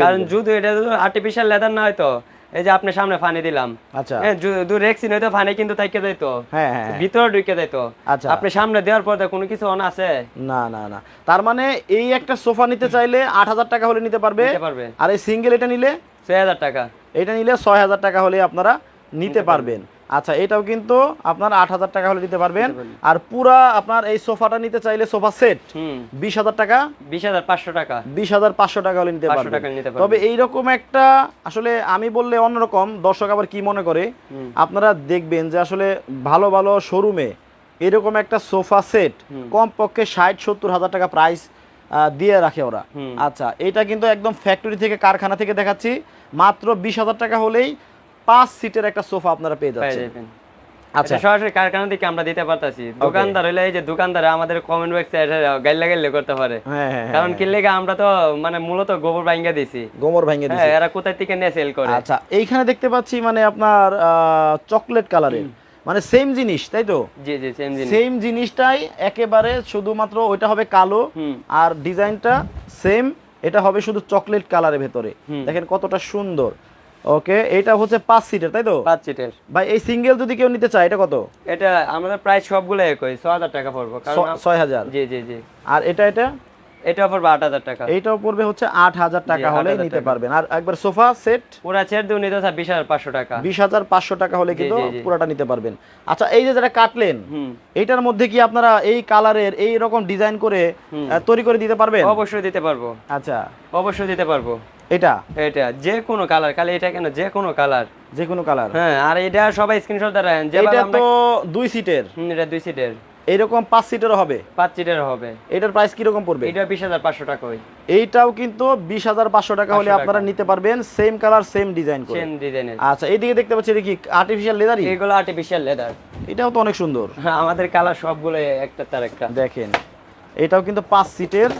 কারণ যদি এটা আর্টিফিশিয়াল লেদার না হয়তো এই যে আপনার সামনে ফানি দিলাম। আচ্ছা। হ্যাঁ দু রেক্সিন নয়তো ফানি কিন্তু থাকে যাইতো। হ্যাঁ হ্যাঁ হ্যাঁ। ভিতরে ঢুকে যাইতো। আচ্ছা। আপনি সামনে দেওয়ার পর কোনো কিছু অন আছে? না না না। তার মানে এই একটা সোফা নিতে চাইলে আট হাজার টাকা হলে নিতে পারবে। নিতে পারবে। আর এই সিঙ্গেল এটা নিলে ছয় হাজার টাকা। এটা নিলে ছয় হাজার টাকা হলে আপনারা নিতে পারবেন। আচ্ছা এটাও কিন্তু আপনার আট হাজার টাকা হলে দিতে পারবেন। আর পুরা আপনার এই সোফাটা নিতে চাইলে সোফা সেট বিশ হাজার টাকা বিশ হাজার পাঁচশো টাকা। বিশ হাজার পাঁচশো টাকা হলে নিতে পারবেন। টাকা নিতে পারবেন। তবে এইরকম একটা আসলে আমি বললে অন্যরকম দর্শক আবার কি মনে করে? আপনারা দেখবেন যে আসলে ভালো ভালো শোরুমে এরকম একটা সোফা সেট কমপক্ষে ষাট সত্তর হাজার টাকা প্রাইস দিয়ে রাখে ওরা। আচ্ছা এটা কিন্তু একদম ফ্যাক্টরি থেকে কারখানা থেকে দেখাচ্ছি। মাত্র বিশ হাজার টাকা হলেই পাঁচ সিটের একটা সোফা আপনারা পেয়ে যাচ্ছেন। আচ্ছা। সরাসরি কারখানা থেকে আমরা দিতে পারতাছি? দোকানদার হইলে এই যে দোকানদার আমাদের কমেন্ট বক্সে গাইলা গাইলে করতে পারে। হ্যাঁ হ্যাঁ হ্যাঁ, কারণ কি লেগে আমরা তো মানে মূলত গোবর ভাঙ্গা দিছি। গোমর ভেঙে দিচ্ছে হ্যাঁ এরা কোথায় থেকে নিয়ে সেল করে? আচ্ছা এইখানে দেখতে পাচ্ছি মানে আপনার চকলেট কালারের মানে সেম জিনিস তাই তো? জি জি সেম জিনিস। সেম জিনিসটাই একেবারে শুধুমাত্র ওইটা হবে কালো আর ডিজাইনটা সেম এটা হবে শুধু চকলেট কালারের ভেতরে। দেখেন কতটা সুন্দর। ওকে এটা হচ্ছে পাঁচ সিটের তাই তো? পাঁচ সিটের ভাই এই সিঙ্গেল যদি কেউ নিতে চায় এটা কত? এটা আমাদের প্রায় সবগুলো একই ছ হাজার টাকা পড়ব ছয় হাজার? জি জি জি। আর এটা এটা? এটা পড়বে আট হাজার টাকা। এইটাও পড়বে হচ্ছে আট হাজার টাকা 8,000 নিতে পারবেন। আর একবার সোফা সেট? পুরা দিয়ে নিতে বিশ হাজার পাঁচশো টাকা। বিশ হাজার পাঁচশো টাকা হলে কিন্তু। পুরাটা নিতে পারবেন। আচ্ছা এই যে যেটা কাটলেন হুম। এইটার মধ্যে কি আপনারা এই কালারের এই রকম ডিজাইন করে তৈরি করে দিতে পারবেন? অবশ্যই দিতে পারব। আচ্ছা। অবশ্যই দিতে পারব। এটা? এটা যে কোনো কালার খালি এটা কেন? যে কোনো কালার যে কোনো কালার হ্যাঁ আর এটা সবাই স্ক্রিনশট দ্বারা যে এটা তো দুই সিটের এটা দুই সিটের এরকম পাঁচ সিটের হবে? পাঁচ সিটের হবে। এটার প্রাইস কীরকম পড়বে? এটা বিশ হাজার পাঁচশো টাকা এইটাও কিন্তু বিশ হাজার পাঁচশো টাকা হলে আপনারা নিতে পারবেন সেম কালার সেম ডিজাইন করে। সেম ডিজাইনের আচ্ছা এইদিকে দেখতে পাচ্ছি এটা কি আর্টিফিশিয়াল লেদারই এগুলো আর্টিফিশিয়াল লেদার এটাও তো অনেক সুন্দর। হ্যাঁ আমাদের কালার সবগুলো একটা তার একটা। দেখেন এটাও কিন্তু পাঁচ সিটের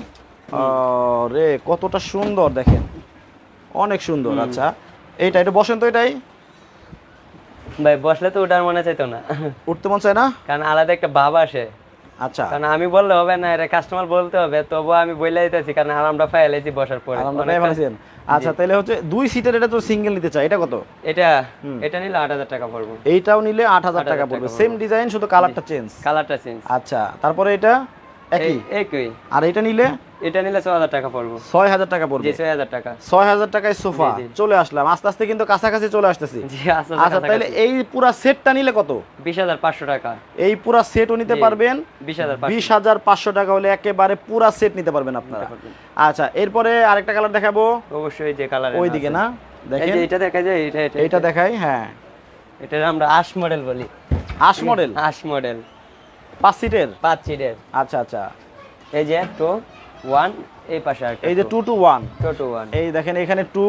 রে কতটা সুন্দর দেখেন। অনেক সুন্দর আচ্ছা। এইটা এটা বসেন তো এটাই। ভাই বসলে তো ওটার মনে চাইতো না। উঠতে মন চায় না? কারণ আলাদা একটা ভাব আসে। আচ্ছা। কারণ আমি বললে হবে না এটা কাস্টমার বলতে হবে তবুও আমি বলে দিতেছি কারণ আর আমরা ফাইলেছি বসার পরে। আচ্ছা তাহলে হচ্ছে দুই সিটের এটা তো সিঙ্গেল নিতে চাই এটা কত? এটা এটা নিলে আট হাজার টাকা পড়ব। এইটাও নিলে আট হাজার টাকা পড়বে। সেম ডিজাইন শুধু কালারটা চেঞ্জ কালারটা চেঞ্জ আচ্ছা তারপরে এটা? একই? একই। আর এটা নিলে? এটা নিলে ছ হাজার টাকা পড়ব। ছয় হাজার টাকা পড়বে। ছয় হাজার টাকা। ছয় হাজার টাকায় সোফা। চলে আসলাম। আস্তে আস্তে কিন্তু কাছাকাছি চলে আসতেছি। জি আচ্ছা তাহলে এই পুরা সেটটা নিলে কত? বিশ হাজার পাঁচশো টাকা। এই পুরা সেটও নিতে পারবেন? বিশ হাজার বিশ হাজার পাঁচশো টাকা হলে একেবারে পুরা সেট নিতে পারবেন আপনারা। আচ্ছা এরপরে আরেকটা কালার দেখাবো। অবশ্যই যে কালার ওই দিকে না? দেখেন। এটা দেখা যায় এটা এটা দেখাই হ্যাঁ। এটা আমরা আশ মডেল বলি। আশ মডেল আশ মডেল পাঁচ সিটের পাঁচ সিটের আচ্ছা আচ্ছা। এই যে টু ওয়ান এই পাশে এই যে two two one two two one এই দেখেন এখানে টু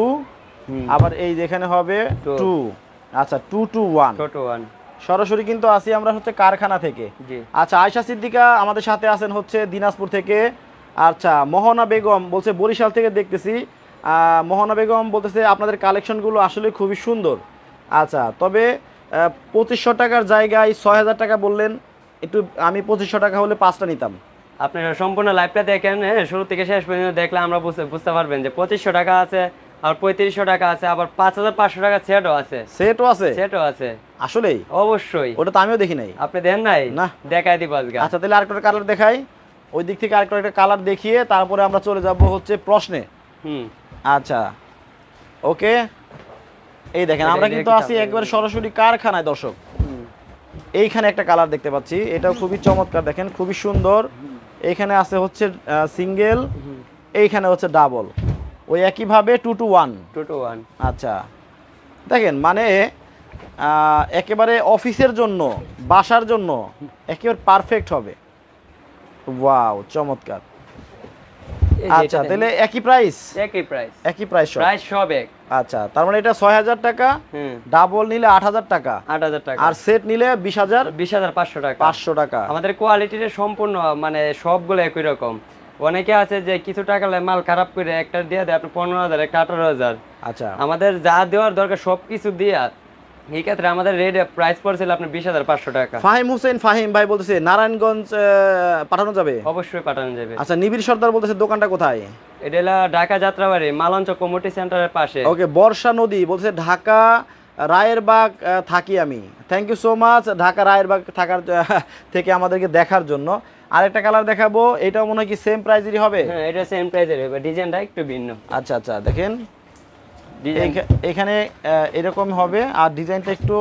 আবার এই যেখানে হবে টু আচ্ছা two two one two two one সরাসরি কিন্তু আসি আমরা হচ্ছে কারখানা থেকে। আচ্ছা আয়শা সিদ্দিকা আমাদের সাথে আছেন হচ্ছে দিনাজপুর থেকে। আচ্ছা মোহনা বেগম বলছে বরিশাল থেকে দেখতেছি। আহ, মোহনা বেগম বলতেছে আপনাদের কালেকশনগুলো আসলে খুবই সুন্দর। আচ্ছা তবে পঁচিশশো টাকার জায়গায় ছয় হাজার টাকা বললেন। একটু আমি পঁচিশশো টাকা হলে পাঁচটা নিতাম। আপনারা সম্পূর্ণ লাইভটা দেখেন হ্যাঁ শুরু থেকে শেষ পর্যন্ত দেখলে আমরা বুঝতে বুঝতে পারবেন যে পঁচিশশো টাকা আছে আর পঁয়ত্রিশশো টাকা আছে আবার পাঁচ হাজার পাঁচশো টাকা সেটও আছে। সেটও আছে? সেটও আছে। আসলেই? অবশ্যই। ওটা তো আমিও দেখি নাই। আপনি দেন নাই? না। দেখাই দিব আজকে। আচ্ছা তাহলে আরেকটা কালার দেখাই। ওই দিক থেকে আরেকটা একটা কালার দেখিয়ে তারপরে আমরা চলে যাব হচ্ছে প্রশ্নে। হুম। আচ্ছা। ওকে এই দেখেন আমরা কিন্তু আছি কালার? একবারে সরাসরি কারখানায় দর্শক। এইখানে একটা কালার দেখতে পাচ্ছি। এটাও খুবই চমৎকার দেখেন খুবই সুন্দর। এইখানে আছে হচ্ছে সিঙ্গেল এইখানে হচ্ছে ডাবল। ওই একইভাবে two two one two two one আচ্ছা। দেখেন মানে একেবারে অফিসের জন্য বাসার জন্য একেবারে পারফেক্ট হবে। ওয়াও চমৎকার। আচ্ছা তাহলে একই প্রাইস একই প্রাইস একই প্রাইস প্রাইস সব এক। আচ্ছা তার মানে এটা ছয় হাজার টাকা হুম। ডাবল নিলে আট হাজার টাকা। আট হাজার টাকা। আর সেট নিলে বিশ হাজার বিশ হাজার পাঁচশো টাকা। পাঁচশো টাকা। আমাদের কোয়ালিটির সম্পূর্ণ মানে সবগুলো একই রকম। অনেকে আছে যে কিছু টাকা মাল খারাপ করে একটা দিয়ে দেয় আপনি পনেরো হাজার একটা আঠারো হাজার। আচ্ছা। আমাদের যা দেওয়ার দরকার সবকিছু দিয়ে এই ক্ষেত্রে আমাদের রেট প্রাইস পড়ছিল আপনার বিশ হাজার পাঁচশো টাকা। ফাহিম হোসেন ফাহিম ভাই বলতেছে নারায়ণগঞ্জ পাঠানো যাবে? অবশ্যই পাঠানো যাবে। আচ্ছা নিবিড় সর্দার বলতেছে দোকানটা কোথায়? এটা ঢাকা যাত্রাবাড়ি মালঞ্চ কমিউনিটি সেন্টারের পাশে। ওকে বর্ষা নদী বলছে ঢাকা রায়েরবাগ থাকি আমি। Thank you so much Dhaka Rayerbag থাকার থেকে আমাদেরকে দেখার জন্য। আরেকটা কালার দেখাবো এটাও মনে হয় কি সেম প্রাইজেরই হবে? হ্যাঁ এটা সেম প্রাইসের হবে ডিজাইনটা একটু ভিন্ন। আচ্ছা আচ্ছা দেখেন। এখানে এরকম হবে আর ডিজাইনটা একটু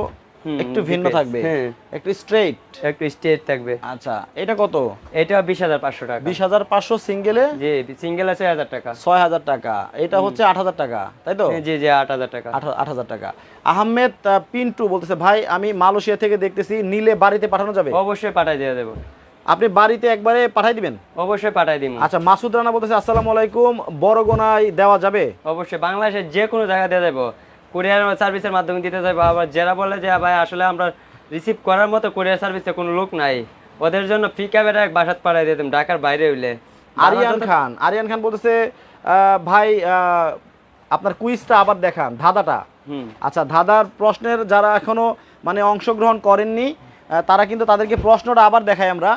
একটু ভিন্ন থাকবে। হ্যাঁ। একটু স্ট্রেট একটু স্টেট থাকবে। আচ্ছা এটা কত? এটা বিশ হাজার পাঁচশো টাকা। বিশ হাজার পাঁচশো সিঙ্গেলে জি সিঙ্গেল আছে হাজার টাকা। ছয় হাজার টাকা। এটা হচ্ছে আট হাজার টাকা তাই তো? জি জি আট হাজার টাকা। আট আট হাজার টাকা। আহমেদ পিন্টু বলতেছে ভাই আমি মালয়েশিয়া থেকে দেখতেছি নিলে বাড়িতে পাঠানো যাবে? অবশ্যই পাঠাই দিয়ে দেবো আপনি বাড়িতে একবারে পাঠাই দিবেন? অবশ্যই পাঠাই দিব আচ্ছা মাসুদ রানা বলতেছে আসসালামু আলাইকুম বড়গোনায় দেওয়া যাবে? অবশ্যই বাংলাদেশের যে কোনো জায়গা দিয়ে দেবো কুরিয়ার সার্ভিসের মাধ্যমে দিতে যাব আবার যারা বলে যে ভাই আসলে আমরা রিসিভ করার মতো কুরিয়ার সার্ভিসে কোনো লোক নাই। ওদের জন্য ফি ক্যাবের এক বাসাত পাঠাই দিতাম ঢাকার বাইরে হইলে। আরিয়ান খান আরিয়ান খান বলতেছে আহ, ভাই আহ, আপনার কুইজটা আবার দেখান ধাঁধাটা। আচ্ছা ধাঁধার প্রশ্নের যারা এখনও মানে অংশগ্রহণ করেননি তারা কিন্তু তাদেরকে প্রশ্নটা আবার দেখাই আমরা।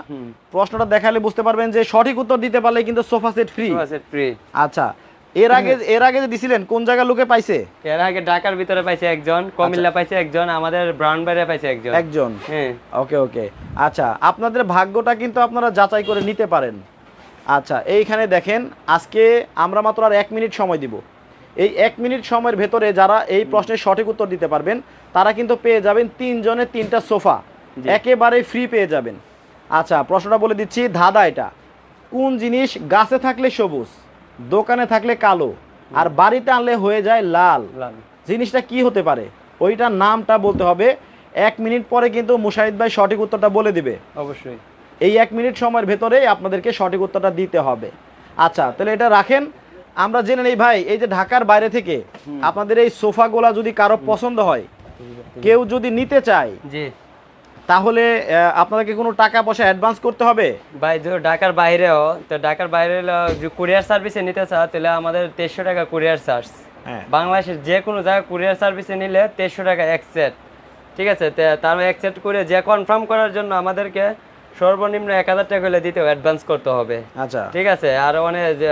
প্রশ্নটা দেখালে বুঝতে পারবেন যে সঠিক উত্তর দিতে পারলে কিন্তু সোফা সেট ফ্রি ফ্রি আচ্ছা এর আগে এর আগে যে দিছিলেন কোন জায়গার লোকে পাইছে? এর আগে ঢাকার ভিতরে পাইছে একজন কমিল্লা পাইছে একজন আমাদের ব্রাউন বাইরে পাইছে একজন। একজন? হ্যাঁ। ওকে ওকে। আচ্ছা আপনাদের ভাগ্যটা কিন্তু আপনারা যাচাই করে নিতে পারেন। আচ্ছা এইখানে দেখেন আজকে আমরা মাত্র আর এক মিনিট সময় দিব। এই এক মিনিট সময়ের ভেতরে যারা এই প্রশ্নের সঠিক উত্তর দিতে পারবেন তারা কিন্তু পেয়ে যাবেন তিনজনের তিনটা সোফা। একেবারে ফ্রি পেয়ে যাবেন। আচ্ছা প্রশ্নটা বলে দিচ্ছি ধাঁধা এটা। কোন জিনিস গাছে থাকলে সবুজ দোকানে থাকলে কালো আর বাড়িতে আনলে হয়ে যায় লাল। জিনিসটা কি হতে পারে? ওইটার নামটা বলতে হবে। এক মিনিট পরে কিন্তু মুশাহিদ ভাই সঠিক উত্তরটা বলে দিবে। অবশ্যই। এই এক মিনিট সময়ের ভেতরে আপনাদেরকে সঠিক উত্তরটা দিতে হবে। আচ্ছা তাহলে এটা রাখেন। আমরা জেনে নেই ভাই এই যে ঢাকার বাইরে থেকে আপনাদের এই সোফাগুলা যদি কারও পছন্দ হয় কেউ যদি নিতে চায় তাহলে আপনাদেরকে কোনো টাকা পয়সা অ্যাডভান্স করতে হবে? ভাই ধরো ঢাকার বাইরেও তো ঢাকার বাইরে কুরিয়ার সার্ভিসে নিতে চাও তাহলে আমাদের তেইশশো টাকা কুরিয়ার চার্জ হ্যাঁ। বাংলাদেশের যে কোনো জায়গায় কুরিয়ার সার্ভিসে নিলে তেইশশো টাকা এক সেট ঠিক আছে? তার এক সেট করে যে কনফার্ম করার জন্য আমাদেরকে সর্বনিম্ন এক হাজার টাকা হলে দিতে অ্যাডভান্স করতে হবে। আচ্ছা। ঠিক আছে? আর অনেক যে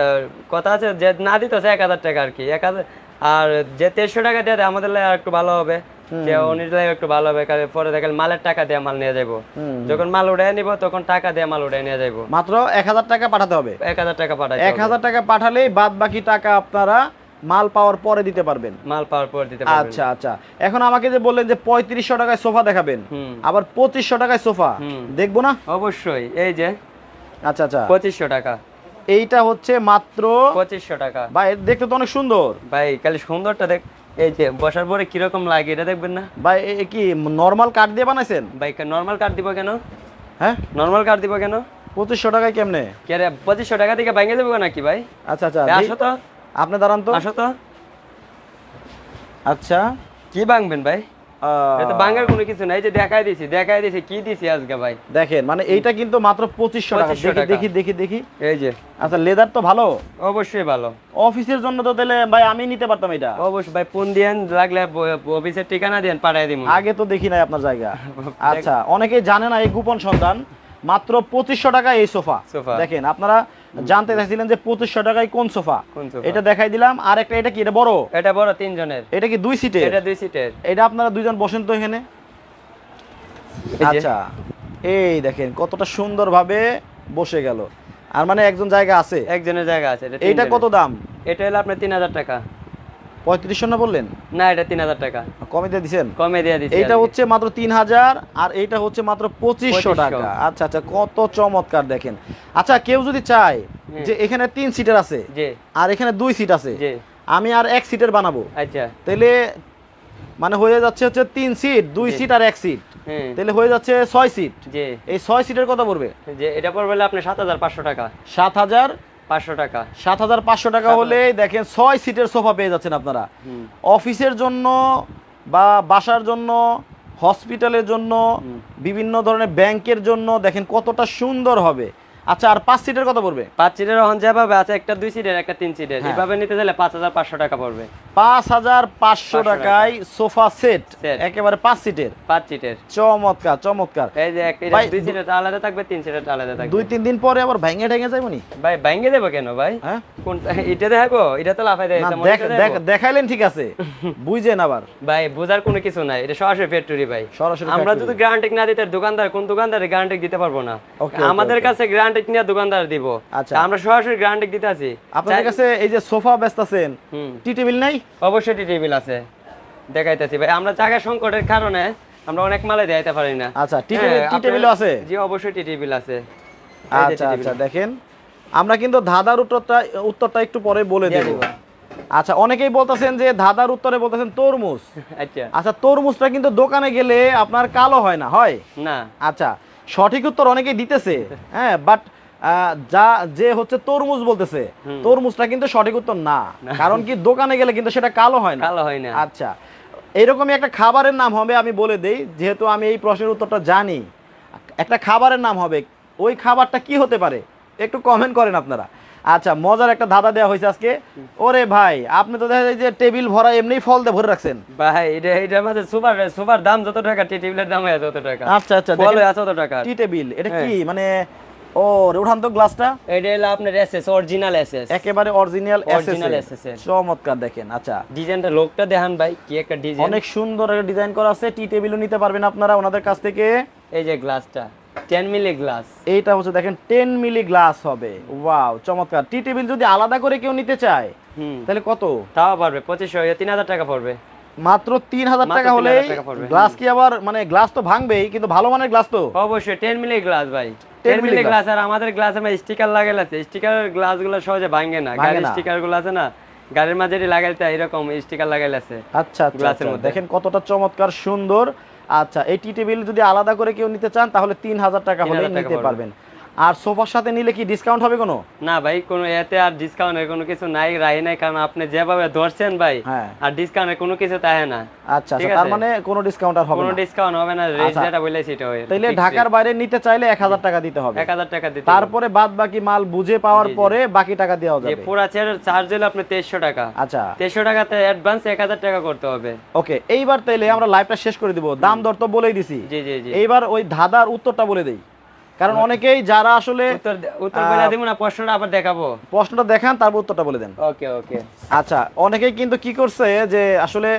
কথা আছে যে না দিতে এক হাজার টাকা আর কি এক হাজার আর যে তেইশশো টাকা দিয়ে দেয় আমাদের লাগে আর একটু ভালো হবে। যে উনিশ লাগে একটু ভালো হবে পরে দেখেন মালের টাকা দিয়ে মাল নিয়ে যাব যখন মাল উঠায় নিব তখন টাকা দিয়ে মাল উঠায় নিয়ে যাব মাত্র এক হাজার টাকা পাঠাতে হবে। এক হাজার টাকা পাঠাই এক হাজার টাকা পাঠালেই বাদ বাকি টাকা আপনারা মাল পাওয়ার পরে দিতে পারবেন। মাল পাওয়ার পর দিতে পারবেন। আচ্ছা আচ্ছা। এখন আমাকে যে বললেন যে পঁয়ত্রিশশো টাকায় সোফা দেখাবেন আবার পঁচিশশো টাকায় সোফা। দেখব না? অবশ্যই এই যে। আচ্ছা আচ্ছা। পঁচিশশো টাকা। এইটা হচ্ছে মাত্র পঁচিশশো টাকা। ভাই দেখতে তো অনেক সুন্দর। ভাই খালি সুন্দরটা দেখ এই যে বসার পরে কীরকম লাগে এটা দেখবেন না? এ কি নর্মাল কাঠ দিয়ে বানাইছেন? ভাই নর্মাল কাঠ দিব কেন? হ্যাঁ? নর্মাল কাঠ দিব কেন? পঁচিশশো টাকায় কেমনে? কে রে পঁচিশশো টাকা থেকে ভেঙে দেবো নাকি ভাই? আচ্ছা আচ্ছা আসো তো। আপনি দাঁড়ান তো। আসো তো। আচ্ছা। কি ভাঙবেন ভাই? তো কোনো কিছু নাই যে দেখাই দিছি দেখাই দিছি কি দিছি আজকে ভাই? দেখেন মানে এইটা কিন্তু মাত্র পঁচিশশো টাকা। দেখি দেখি দেখি দেখি। এই যে। আচ্ছা লেদার তো ভালো? অবশ্যই ভালো। অফিসের জন্য তো তাহলে ভাই আমি নিতে পারতাম এটা। অবশ্যই ভাই ফোন দিয়েন লাগলে অফিসের ঠিকানা দিয়েন পাঠাই দিব আগে তো দেখি নাই আপনার জায়গা। আচ্ছা অনেকেই জানে না এই গোপন সন্ধান মাত্র পঁচিশশো টাকা এই সোফা। দেখেন আপনারা জানতে চাইছিলেন যে পঁচিশশো টাকায় কোন সোফা? এটা দেখাই দিলাম। আর একটা এটা কি? এটা বড়? এটা বড় তিনজনের। এটা কি দুই সিটের এটা দুই সিটের এটা আপনারা দুইজন বসেন তো এখানে। আচ্ছা এই দেখেন কতটা সুন্দরভাবে বসে গেল। আর মানে একজন জায়গা আছে? একজনের জায়গা আছে এটা কত দাম? এটা হলো আপনার তিন হাজার টাকা। পঁয়ত্রিশশো না বললেন? না এটা তিন হাজার টাকা। কমে দিয়ে দিছেন? কমে দিয়ে দিচ্ছি এইটা হচ্ছে মাত্র তিন হাজার আর এইটা হচ্ছে মাত্র পঁচিশশো টাকা। আচ্ছা আচ্ছা কত চমৎকার দেখেন। আচ্ছা কেউ যদি চায় যে এখানে তিন সিটের আছে আর এখানে দুই সিট আছে আমি আর এক সিটের বানাবো। আচ্ছা। তাহলে মানে হয়ে যাচ্ছে হচ্ছে তিন সিট দুই সিট আর এক সিট। তাহলে হয়ে যাচ্ছে ছয় সিট। এই ছয় সিটের কত পড়বে? যে এটা পড়বে হলো আপনার সাত হাজার পাঁচশো টাকা। সাত হাজার পাঁচশো টাকা। সাত হাজার পাঁচশো টাকা হলে দেখেন ছয় সিটের সোফা পেয়ে যাচ্ছেন আপনারা। অফিসের জন্য বা বাসার জন্য হসপিটালের জন্য বিভিন্ন ধরনের ব্যাংকের জন্য দেখেন কতটা সুন্দর হবে। আচ্ছা আর পাঁচ সিটের কত পড়বে? পাঁচ সিটের যেভাবে আছে একটা দুই সিটের একটা তিন সিটের হ্যাঁ। নিতে পাঁচ হাজার পাঁচশো টাকা পড়বে। পাঁচ হাজার পাঁচশো টাকায় সোফা সেট একেবারে পাঁচ সিটের পাঁচ সিটের চমৎকার চমৎকার। এই যে দুই সিটের আলাদা থাকবে তিন সিটের আলাদা থাকবে। দুই তিন দিন পরে আবার ভেঙে ঠেঙে যাইব নি? ভাই ভাঙ্গে দেবো কেন ভাই? হ্যাঁ? কোন এটা দেখাবো? এটা তো লাফাই দেয়? দেখাইলেন ঠিক আছে। বুঝছেন আবার। ভাই বোঝার কোনো কিছু নাই। এটা সরাসরি ফ্যাক্টরি ভাই। সরাসরি আমরা যদি গ্যারান্টি না দিতে দোকানদার কোন দোকানদারে গ্যারান্টি দিতে পারব না। আমাদের কাছে গ্যারান্টি নিয়ে দোকানদার দিব। আচ্ছা। আমরা সরাসরি গ্যারান্টি দিতে আছি আপনাদের কাছে এই যে সোফা টি টেবিল নাই? অবশ্যই টি টেবিল আছে। দেখাইতেছি ভাই। আমরা জায়গা সংকটের কারণে আমরা অনেক মালে দেখাইতে পারি না। আচ্ছা টি হ্যাঁ, টেবিল আছে? জি অবশ্যই টি টেবিল আছে। আচ্ছা আচ্ছা দেখেন। আমরা কিন্তু ধাঁধার উত্তরটা উত্তরটা একটু পরে বলে দেব। আচ্ছা অনেকেই বলতেছেন যে ধাঁধার উত্তরে বলতেছেন তরমুজ। আচ্ছা। আচ্ছা তরমুজটা কিন্তু দোকানে গেলে আপনার কালো হয় না হয়? না। আচ্ছা সঠিক উত্তর অনেকেই দিতেছে হ্যাঁ বাট যা যে হচ্ছে তরমুজ বলতেছে তরমুজটা কিন্তু সঠিক উত্তর না কারণ কি দোকানে গেলে কিন্তু সেটা কালো হয় না। কালো হয় না। আচ্ছা এরকমই একটা খাবারের নাম হবে আমি বলে দেই যেহেতু আমি এই প্রশ্নের উত্তরটা জানি একটা খাবারের নাম হবে ওই খাবারটা কি হতে পারে একটু কমেন্ট করেন আপনারা। আচ্ছা মজার একটা ধাঁধা দেওয়া হয়েছে আজকে। ওরে ভাই আপনি তো দেখা যায় যে টেবিল ভরা এমনি ফল দিয়ে ভরে রাখছেন। ভাই এটা এটার মাঝে সুপার সুপার দাম যত টাকা টি টেবিলের দাম হয় তত টাকা। আচ্ছা আচ্ছা ফল আছে তত টাকা। টি টেবিল এটা হ্যাঁ। কি মানে ও উঠান তো গ্লাসটা। এটা হলো আপনার এসএস অরিজিনাল এসএস একেবারে অরিজিনাল Original এসএস চমৎকার দেখেন আচ্ছা। ডিজাইনটা লোকটা দেখান ভাই কি একটা ডিজাইন। অনেক সুন্দর একটা ডিজাইন করা আছে টি টেবিলও নিতে পারবেন আপনারা ওনাদের কাছ থেকে। এই যে গ্লাসটা। 10 মিলি গ্লাস। এইটা হচ্ছে দেখেন টেন মিলি গ্লাস হবে। ওয়াও চমৎকার। টি টেবিল যদি আলাদা করে কেউ নিতে চায় তাহলে কত? তাও পারবে পঁচিশশো তিন হাজার টাকা পড়বে। মাত্র তিন হাজার মাত্র টাকা হলে গ্লাস কি আবার মানে গ্লাস তো ভাঙবেই কিন্তু ভালো মানের গ্লাস তো। অবশ্যই টেন মিলি গ্লাস ভাই। 10 টেন মিলি গ্লাস। আর আমাদের গ্লাসে আমার স্টিকার লাগাইল আছে। স্টিকার গ্লাসগুলো সহজে ভাঙে না। গাড়ির না। স্টিকারগুলো আছে না গাড়ির মাঝে লাগাইতে এরকম স্টিকার লাগাইল আছে আচ্ছা আচ্ছা গ্লাসের আচ্ছা। মধ্যে। দেখেন কতটা চমৎকার সুন্দর। আচ্ছা এই টি টেবিল যদি আলাদা করে কেউ নিতে চান তাহলে তিন হাজার টাকা হলে নিতে পারবেন। আর সোফার সাথে নিলে কি ডিসকাউন্ট হবে কোনো? না ভাই কোনো এতে আর ডিসকাউন্টের কোনো কিছু নাই রাই নাই কারণ আপনি যেভাবে ধরছেন ভাই হ্যাঁ। আর ডিসকাউন্টের কোনো কিছু তাহে না। আচ্ছা আচ্ছা তার মানে কোনো ডিসকাউন্ট আর হবে না। কোনো ডিসকাউন্ট হবে না রেট আচ্ছা। যেটা বলে সেটা হয় তাইলে ঢাকার বাইরে নিতে চাইলে এক হাজার টাকা দিতে হবে। এক হাজার টাকা দিতে তারপরে বাদ বাকি মাল বুঝে পাওয়ার। পরে বাকি টাকা দেওয়া যাবে। পুরা চেয়ারের চার্জ হলো আপনি তেইশশো টাকা। আচ্ছা। তেইশশো টাকাতে অ্যাডভান্স এক হাজার টাকা করতে হবে। ওকে এইবার তাইলে আমরা লাইভটা শেষ করে দিব। দাম দর তো বলেই দিছি। জি জি জি। এইবার ওই ধাঁধার উত্তরটা বলে দেই। কারণ অনেকেই যারা আসলে উত্তর উত্তর বলে দিব না প্রশ্নটা আবার দেখাবো। প্রশ্নটা দেখান তারপর উত্তরটা বলে দেন। ওকে ওকে। আচ্ছা অনেকেই কিন্তু কি করছে যে আসলে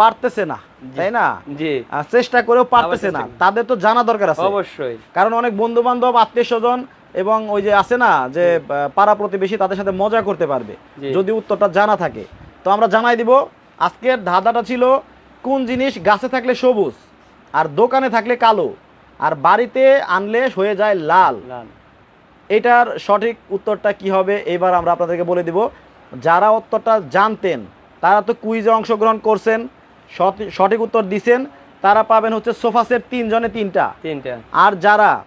পারতেছে না তাই না? জি। চেষ্টা করেও পারতেছে না। তাদের তো জানা দরকার আছে। অবশ্যই। কারণ অনেক বন্ধু বান্ধব আত্মীয় স্বজন এবং ওই যে আছে না যে পাড়া প্রতিবেশী তাদের সাথে মজা করতে পারবে যদি উত্তরটা জানা থাকে। তো আমরা জানাই দিব আজকের ধাঁধাটা ছিল কোন জিনিস গাছে থাকলে সবুজ আর দোকানে থাকলে কালো? আর বাড়িতে আনলে হয়ে যায় লাল। লাল। এটার সঠিক উত্তরটা কি হবে? এবার আমরা আপনাদেরকে বলে দিব। যারা উত্তরটা জানতেন তারা তো কুইজে অংশগ্রহণ করছেন সঠি- সঠিক উত্তর দিছেন তারা পাবেন হচ্ছে সোফা সেট তিনজনে তিনটা। তিনটা। আর যারা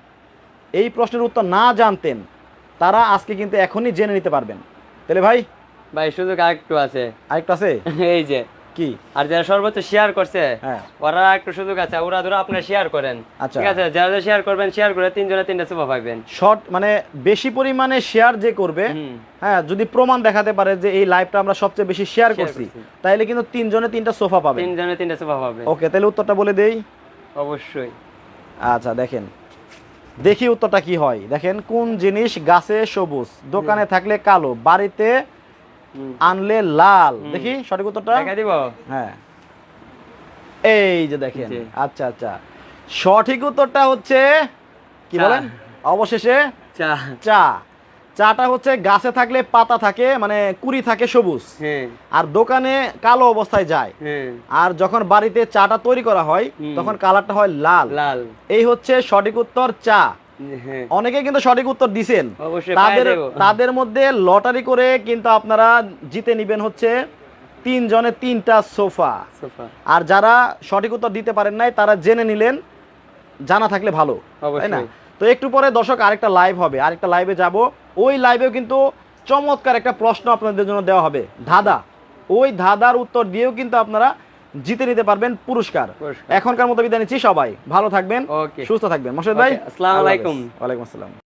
এই প্রশ্নের উত্তর না জানতেন তারা আজকে কিন্তু এখনই জেনে নিতে পারবেন। তাহলে ভাই? ভাই সুযোগ আরেকটু আছে। আরেকটা আছে? এই যে। কি? আর যারা সর্বোচ্চ শেয়ার করছে হ্যাঁ। ওরা একটু সুযোগ আছে ওরা ধরো আপনারা শেয়ার করেন। আচ্ছা। ঠিক আছে? যারা শেয়ার করবেন শেয়ার করে তিনজনে তিনটা সুপা পাইবেন। শর্ট মানে বেশি পরিমাণে শেয়ার যে করবে হ্যাঁ যদি প্রমাণ দেখাতে পারে যে এই লাইভটা আমরা সবচেয়ে বেশি শেয়ার করছি। তাইলে কিন্তু তিনজনে তিনটা সোফা পাবে তিনজনে তিনটা সোফা পাবে ওকে তাহলে উত্তরটা বলে দেই। অবশ্যই। আচ্ছা দেখেন। দেখি উত্তরটা কি হয়। দেখেন কোন জিনিস গাছে সবুজ দোকানে থাকলে কালো বাড়িতে। আনলে লাল। দেখি সঠিক উত্তরটা? দেখা দিব? হ্যাঁ। এই যে দেখেন। আচ্ছা আচ্ছা। সঠিক উত্তরটা হচ্ছে কি চা। বলেন? অবশেষে চা। চা। চাটা হচ্ছে গাছে থাকলে পাতা থাকে মানে কুড়ি থাকে সবুজ। হ্যাঁ। আর দোকানে কালো অবস্থায় যায়। হ্যাঁ। আর যখন বাড়িতে চাটা তৈরি করা হয় তখন কালারটা হয় লাল। লাল। এই হচ্ছে সঠিক উত্তর চা। অনেকে কিন্তু সঠিক উত্তর দিছেন। তাদের তাদের মধ্যে লটারি করে কিন্তু আপনারা জিতে নিবেন হচ্ছে তিনজনে তিনটা সোফা। সোফা। আর যারা সঠিক উত্তর দিতে পারেন নাই তারা জেনে নিলেন জানা থাকলে ভালো তাই না? তো একটু পরে দর্শক আরেকটা লাইভ হবে। আরেকটা লাইভে যাব। ওই লাইভেও কিন্তু চমৎকার একটা প্রশ্ন আপনাদের জন্য দেওয়া হবে। ধাঁধা। ওই ধাঁধার উত্তর দিয়েও কিন্তু আপনারা জিতে নিতে পারবেন পুরস্কার। এখনকার মতো বিদায় নিচ্ছি সবাই। ভালো থাকবেন সুস্থ থাকবেন। মশাদ ভাই আসসালামু আলাইকুম। ওয়ালাইকুম আসসালাম।